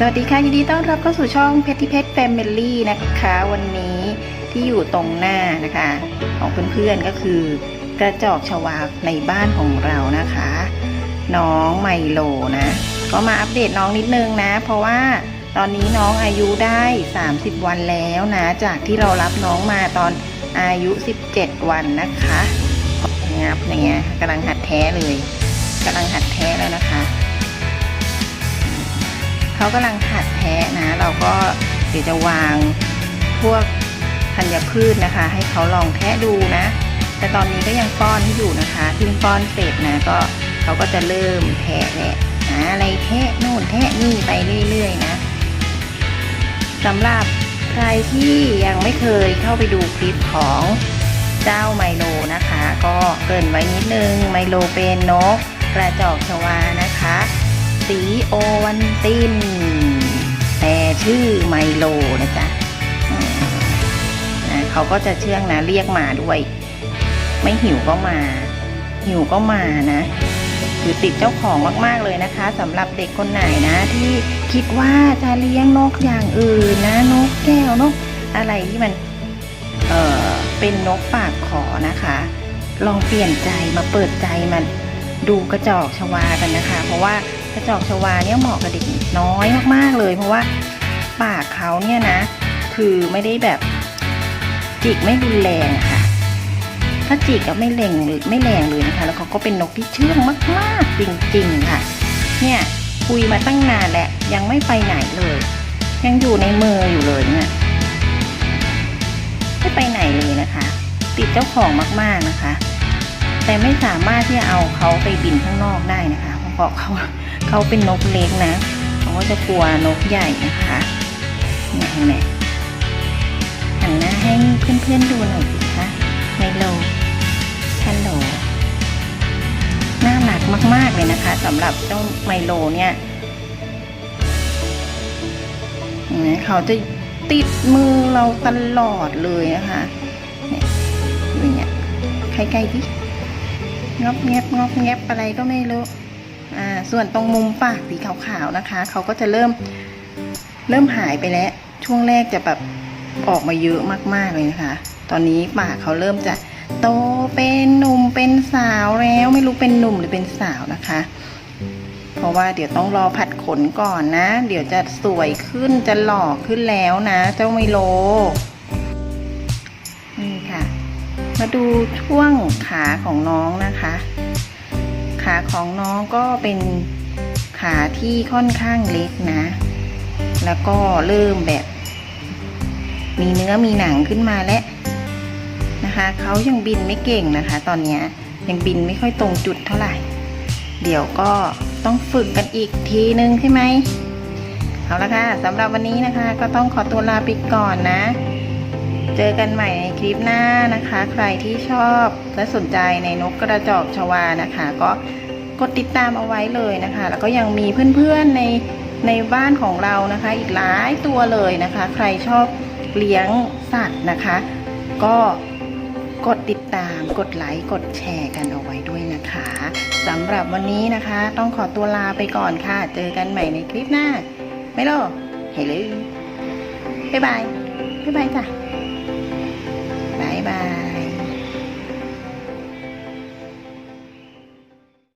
สวัสดีค่ะ ยินดีต้อนรับเข้าสู่ช่องเพ t ที่เพ t แฟมิลี่นะคะ วันนี้ที่อยู่ตรงหน้านะคะ ของเพื่อนๆก็คือกระจอกชวาในบ้านของเรานะคะ น้องไมโลนะ ก็มาอัปเดตน้องนิดนึงนะ เพราะว่าตอนนี้น้องอายุได้ 30 วันแล้วนะ จากที่เรารับน้องมาตอนอายุ 17 วันนะคะงับอย่างเงี้ยกำลังหัดแท้เลยกำลังหัดแท้แล้วนะคะ เขากำลังหัดแทะนะ เราก็เดี๋ยวจะวางพวกธัญพืชนะคะ ให้เขาลองแทะดูนะ แต่ตอนนี้ก็ยังป้อนให้อยู่นะคะเพิ่งป้อนเสร็จนะก็เขาก็จะเริ่มแทะแหละหาอะไรแทะนู่นแทะนี่ไปเรื่อยๆนะสำหรับใครที่ยังไม่เคยเข้าไปดูคลิปของเจ้าไมโลนะคะ ก็เกรินไว้นิดนึงไมโลเป็นนกกระจอกชวานะคะ สีโอวันติน แต่ชื่อไมโลนะจ๊ะนะเขาก็จะเชื่องนะเรียกมาด้วย ไม่หิวก็มา หิวก็มานะคือติดเจ้าของมากๆเลยนะคะสำหรับเด็กคนไหนนะที่คิดว่าจะเลี้ยงนกอย่างอื่นนะนกแก้วนกอะไรที่มันเออเป็นนกปากขอนะคะ ลองเปลี่ยนใจมาเปิดใจมันดูกระจอกชวากันนะคะ เพราะว่า กระจอกชวาเนี่ยเหมาะกับเด็กน้อยมากๆเลย เพราะว่าปากเขาเนี่ยนะ คือไม่ได้แบบจิกไม่รุนแรงอะค่ะ ถ้าจิกก็ไม่แรงไม่แรงเลยนะคะ แล้วเขาก็เป็นนกที่เชื่องมากๆจริงๆค่ะ เนี่ยคุยมาตั้งนานแหละยังไม่ไปไหนเลย ยังอยู่ในมืออยู่เลยเนี่ยไม่ไปไหนเลยนะคะ ติดเจ้าของมากๆนะคะ แต่ไม่สามารถที่จะเอาเขาไปบินข้างนอกได้นะคะเพราะเขา เขาเป็นนกเล็กนะเขาก็จะกลัวนกใหญ่นะคะเนี่ยเห็นไหมหันหน้าให้เพื่อนๆดูหน่อยสิคะไมโลฮัลโหลน่ารักมากๆเลยนะคะสำหรับเจ้าไมโลเนี่ยเห็นเขาจะติดมือเราตลอดเลยนะคะเนี่ยอย่เงี้ยใกล้ๆดิงอบแงบงอบแงบอะไรก็ไม่รู้ ส่วนตรงมุมปากสีขาวๆนะคะ เขาก็จะเริ่มเริ่มหายไปแล้ว ช่วงแรกจะแบบออกมาเยอะมากๆเลยนะคะ ตอนนี้ปากเขาเริ่มจะโตเป็นหนุ่มเป็นสาวแล้วไม่รู้เป็นหนุ่มหรือเป็นสาวนะคะ เพราะว่าเดี๋ยวต้องรอผัดขนก่อนนะ เดี๋ยวจะสวยขึ้นจะหล่อขึ้นแล้วนะ เจ้าไมโลนี่ค่ะ มาดูช่วงขาของน้องนะคะ ขาของน้องก็เป็นขาที่ค่อนข้างเล็กนะ แล้วก็เริ่มแบบ มีเนื้อมีหนังขึ้นมาแล้วนะคะเขายังบินไม่เก่งนะคะ ตอนนี้ยยังบินไม่ค่อยตรงจุดเท่าไหร่ เดี๋ยวก็ต้องฝึกกันอีกทีนึงใช่ไหมเอาละค่ะสำหรับวันนี้นะคะ ก็ต้องขอตัวลาไปก่อนนะ เจอกันใหม่ในคลิปหน้านะคะ ใครที่ชอบและสนใจในนกกระจอกชวานะคะ ก็กดติดตามเอาไว้เลยนะคะ แล้วก็ยังมีเพื่อนๆในในบ้านของเรานะคะ อีกหลายตัวเลยนะคะ ใครชอบเลี้ยงสัตว์นะคะ ก็กดติดตามกดไลค์กดแชร์กันเอาไว้ด้วยนะคะสำหรับวันนี้นะคะ ต้องขอตัวลาไปก่อนค่ะ เจอกันใหม่ในคลิปหน้าไม่รอเฮ้เลยบ๊ายบายบ๊ายบายจ้ะ 拜拜。